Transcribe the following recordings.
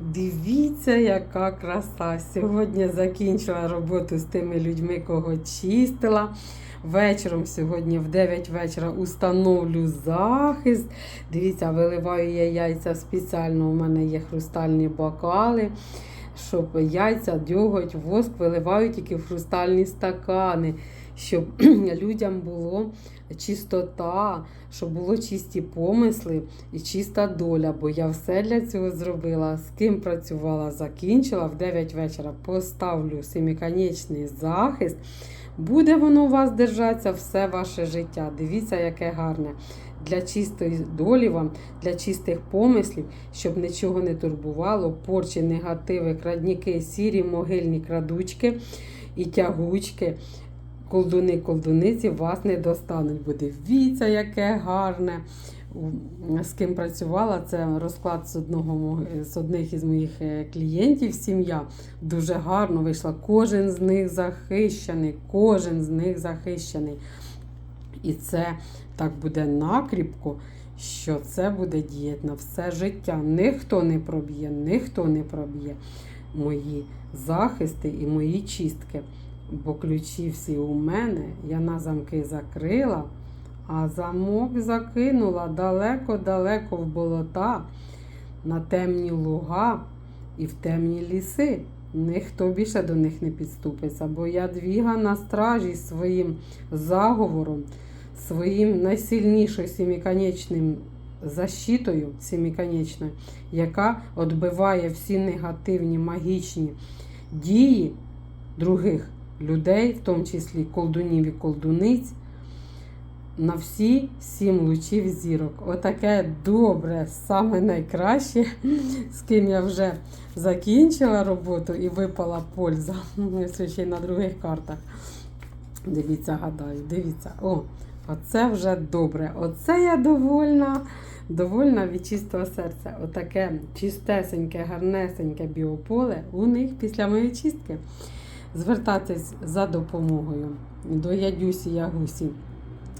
Дивіться, яка краса. Сьогодні закінчила роботу з тими людьми, кого чистила. Вечором сьогодні в 9 вечора установлю захист. Дивіться, виливаю я яйця спеціально. У мене є хрустальні бокали. Щоб яйця, дьоготь, воск виливаю тільки в хрустальні стакани, щоб людям було чистота, щоб було чисті помисли і чиста доля. Бо я все для цього зробила. З ким працювала, закінчила. В 9 вечора поставлю семиконечний захист. Буде воно у вас держатися все ваше життя. Дивіться, яке гарне. Для чистої долі вам, для чистих помислів, щоб нічого не турбувало, порчі, негативи, крадніки, сірі, могильні крадучки і тягучки, колдуни, колдуниці вас не достануть. Бо дивіться, яке гарне. З ким працювала, це розклад з одного з одних із моїх е, клієнтів, сім'я. Дуже гарно вийшла. Кожен з них захищений, кожен з них захищений. І це так буде накріпко, що це буде діяти на все життя. Ніхто не проб'є, ніхто не проб'є мої захисти і мої чистки. Бо ключі всі у мене, я на замки закрила, а замок закинула далеко-далеко в болота, на темні луга і в темні ліси. Ніхто більше до них не підступиться, бо я двіга на стражі своїм заговором, своїм найсильнішою сіміконечним защитою сіміконечною, яка відбиває всі негативні магічні дії других людей, в тому числі колдунів і колдуниць, на всі сім лучів зірок. Отаке добре, саме найкраще, з ким я вже закінчила роботу і випала польза. Ну, Це ще й на других картах. Дивіться, гадаю, дивіться. О, оце вже добре. Оце я довольна. Довольна від чистого серця. Отаке чистесеньке, гарнесеньке біополе у них після моєї чистки. Звертатись за допомогою до Ядюсі Ягусі.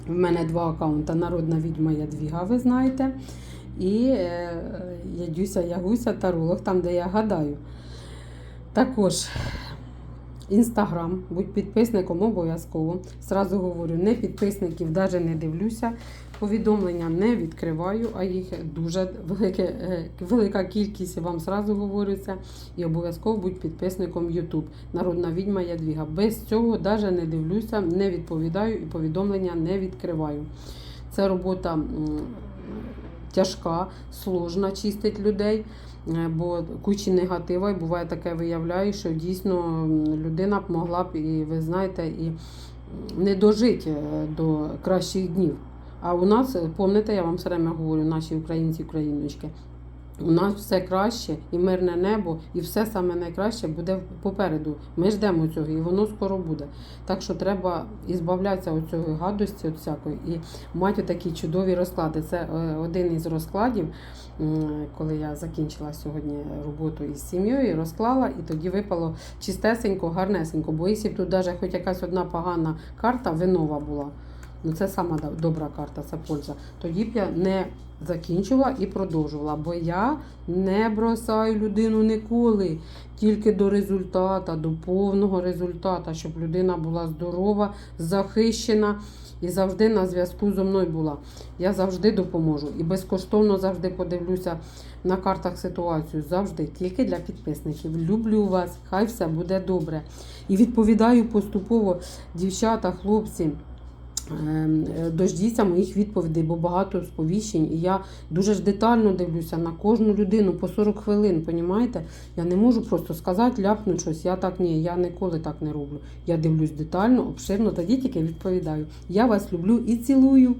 В мене два аккаунта Народна відьма Ядвіга, ви знаєте. І е, Ядюся Ягуся Тарулог, там, де я гадаю. Також інстаграм, будь підписником обов'язково. Зразу говорю, не підписників навіть не дивлюся. Повідомлення не відкриваю, а їх дуже велике, е, велика кількість, вам зразу говорю. І обов'язково будь підписником YouTube. Народна відьма Ядвіга. Без цього навіть не дивлюся, не відповідаю і повідомлення не відкриваю. Це робота тяжка, сложна, чистить людей, бо кучі негатива, і буває таке виявляю, що дійсно людина б могла б, і ви знаєте, і не дожити е, до кращих днів. А у нас, помните, я вам все время говорю, наші українці, україночки, у нас все краще і мирне небо, і все саме найкраще буде попереду. Ми ждемо цього, і воно скоро буде. Так що треба ізбавлятися від цієї гадості, від всякої, і мати такі чудові розклади. Це е, один із розкладів, коли я закінчила сьогодні роботу із сім'єю, розклала, і тоді випало чистесенько, гарнесенько. Бо якщо тут навіть хоч якась одна погана карта, винова була. Ну, це сама добра карта, це польза. Тоді б я не закінчувала і продовжувала, бо я не бросаю людину ніколи, тільки до результата, до повного результата, щоб людина була здорова, захищена і завжди на зв'язку зі мною була. Я завжди допоможу і безкоштовно завжди подивлюся на картах ситуацію. Завжди, тільки для підписників. Люблю вас, хай все буде добре. І відповідаю поступово, дівчата, хлопці. Ем, Дождіться моїх відповідей, бо багато сповіщень, і я дуже ж детально дивлюся на кожну людину по 40 хвилин. Понімаєте? Я не можу просто сказати, ляпнути щось. Я так ні, я ніколи так не роблю. Я дивлюсь детально, обширно, тоді тільки відповідаю. Я вас люблю і цілую.